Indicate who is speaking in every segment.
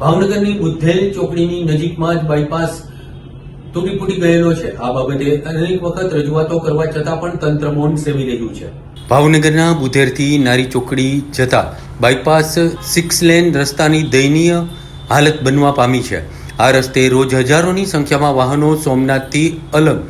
Speaker 1: ભાવનગરની બુદ્ધેલ ચોકડીની નજીકમાં જ બાયપાસ તૂટી ફૂટી ગયેલો છે. આ બાબતે અનેક વખત રજૂઆતો કરવા છતાં પણ તંત્ર મૌન સેવી રહ્યું છે. ભાવનગરના બુધેરથી નારી ચોકડી જતા બાયપાસ સિક્સ લેન રસ્તાની દયનીય હાલત બનવા પામી છે. આ રસ્તે રોજ હજારોની સંખ્યામાં વાહનો સોમનાથથી અલગ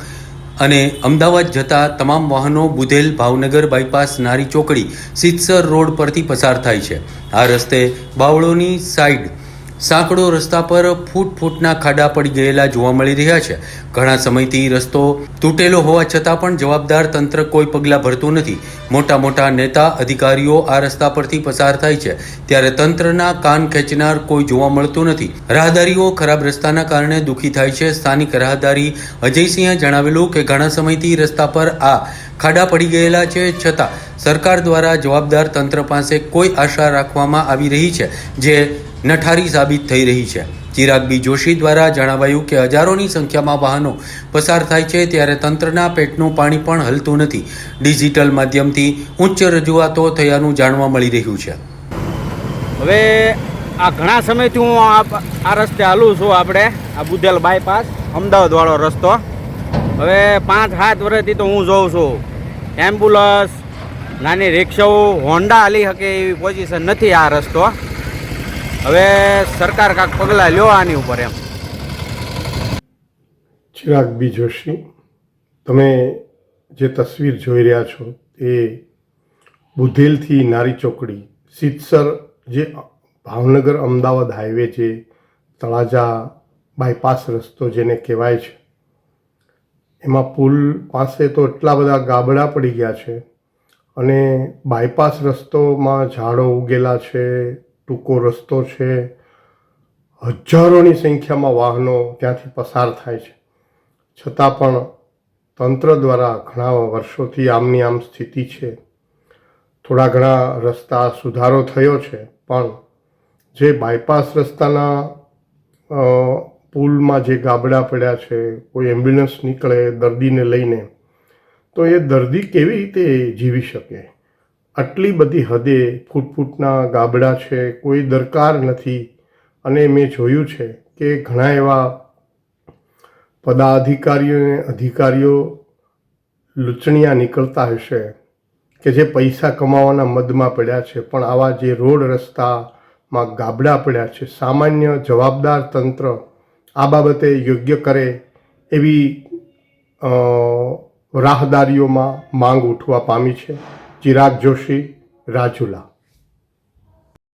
Speaker 1: અને અમદાવાદ જતા તમામ વાહનો બુધેલ ભાવનગર બાયપાસ નારી ચોકડી સિત્સર રોડ પરથી પસાર થાય છે. આ રસ્તે બાવળોની સાઈડ સાંકડો રસ્તા પર ફૂટ ફૂટના ખાડા પડી ગયેલા જોવા મળી રહ્યા છે. ઘણા સમયથી રસ્તો તૂટેલો હોવા છતાં પણ જવાબદાર તંત્ર કોઈ પગલાં ભરતું નથી. મોટા મોટા નેતા, અધિકારીઓ આ રસ્તા પરથી પસાર થાય છે. ત્યારે તંત્રના કાન ખેંચનાર કોઈ જોવા મળતું નથી. રાહદારીઓ ખરાબ રસ્તાના કારણે દુઃખી થાય છે. સ્થાનિક રાહદારી અજયસિંહે જણાવેલું કે, ઘણા સમયથી રસ્તા પર આ ખાડા પડી ગયેલા છે. છતાં સરકાર દ્વારા જવાબદાર તંત્ર પાસે કોઈ આશા રાખવામાં આવી રહી છે જે નઠારી સાબિત થઈ રહી છે. ચિરાગ બી જોશી દ્વારા જણાવાયું કે હજારોની સંખ્યામાં વાહનો પસાર થાય છે ત્યારે તંત્રના પેટનું પાણી પણ હલતું નથી. ડિજિટલ માધ્યમથી ઉચ્ચ રજૂઆતો થયાનું જાણવા મળી રહ્યું છે.
Speaker 2: હવે આ ઘણા સમયથી હું આ રસ્તે હાલું છું આપણે, આ બુધેલ બાયપાસ, અમદાવાદવાળો રસ્તો. હવે પાંચ સાત વર્ષથી તો હું જોઉં છું. એમ્બ્યુલન્સ નાની રિક્ષાઓ હોન્ડા હાલી શકે એવી પોઝિશન નથી આ રસ્તો હવે સરકાર કાંક પગલાં લ્યો આની ઉપર એમ.
Speaker 3: ચિરાગ બી જોશી, તમે જે તસવીર જોઈ રહ્યા છો એ બુધેલથી નારી ચોકડી, સિતસર જે ભાવનગર અમદાવાદ હાઈવે જે તળાજા બાયપાસ રસ્તો જેને કહેવાય છે, એમાં પુલ પાસે તો એટલા બધા ગાબડા પડી ગયા છે અને બાયપાસ રસ્તોમાં ઝાડો ઉગેલા છે, ટૂંકો રસ્તો છે, હજારોની સંખ્યામાં વાહનો ત્યાંથી પસાર થાય છે. છતાં પણ તંત્ર દ્વારા ઘણા વર્ષોથી આમની આમ સ્થિતિ છે. થોડા ઘણા રસ્તા સુધારો થયો છે, પણ જે બાયપાસ રસ્તાના પુલમાં જે ગાબડા પડ્યા છે, કોઈ એમ્બ્યુલન્સ નીકળે દર્દીને લઈને તો એ દર્દી કેવી રીતે જીવી શકે? આટલી બધી હદે ફૂટ ફૂટના ગાબડા છે, કોઈ દરકાર નથી. અને મેં જોયું છે કે ઘણા એવા પદાધિકારીઓને અધિકારીઓ લૂંટણીયા નીકળતા હશે કે જે પૈસા કમાવાના મદમાં પડ્યા છે, પણ આવા જે રોડ રસ્તામાં ગાબડા પડ્યા છે, સામાન્ય જવાબદાર તંત્ર આ બાબતે યોગ્ય કરે એવી રાહદારીઓમાં માંગ ઉઠવા પામી છે. ચિરાગ જોશી રાજુલા.